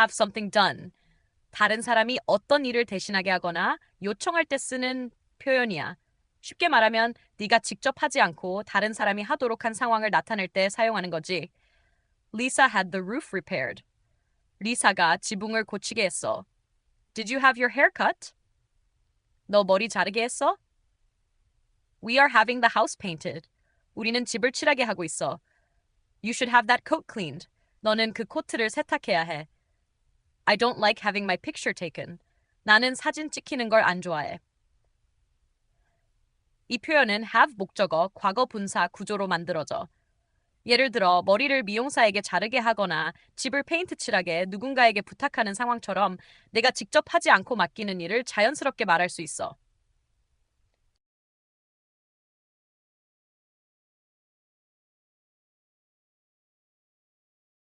have something done. 다른 사람이 어떤 일을 대신하게 하거나 요청할 때 쓰는 표현이야. 쉽게 말하면 네가 직접 하지 않고 다른 사람이 하도록 한 상황을 나타낼 때 사용하는 거지. Lisa had the roof repaired. 리사가 지붕을 고치게 했어. Did you have your hair cut? 너 머리 자르게 했어? We are having the house painted. 우리는 집을 칠하게 하고 있어. You should have that coat cleaned. 너는 그 코트를 세탁해야 해. I don't like having my picture taken. 나는 사진 찍히는 걸 안 좋아해. 이 표현은 have 목적어 과거 분사 구조로 만들어져. 예를 들어 머리를 미용사에게 자르게 하거나 집을 페인트 칠하게 누군가에게 부탁하는 상황처럼 내가 직접 하지 않고 맡기는 일을 자연스럽게 말할 수 있어.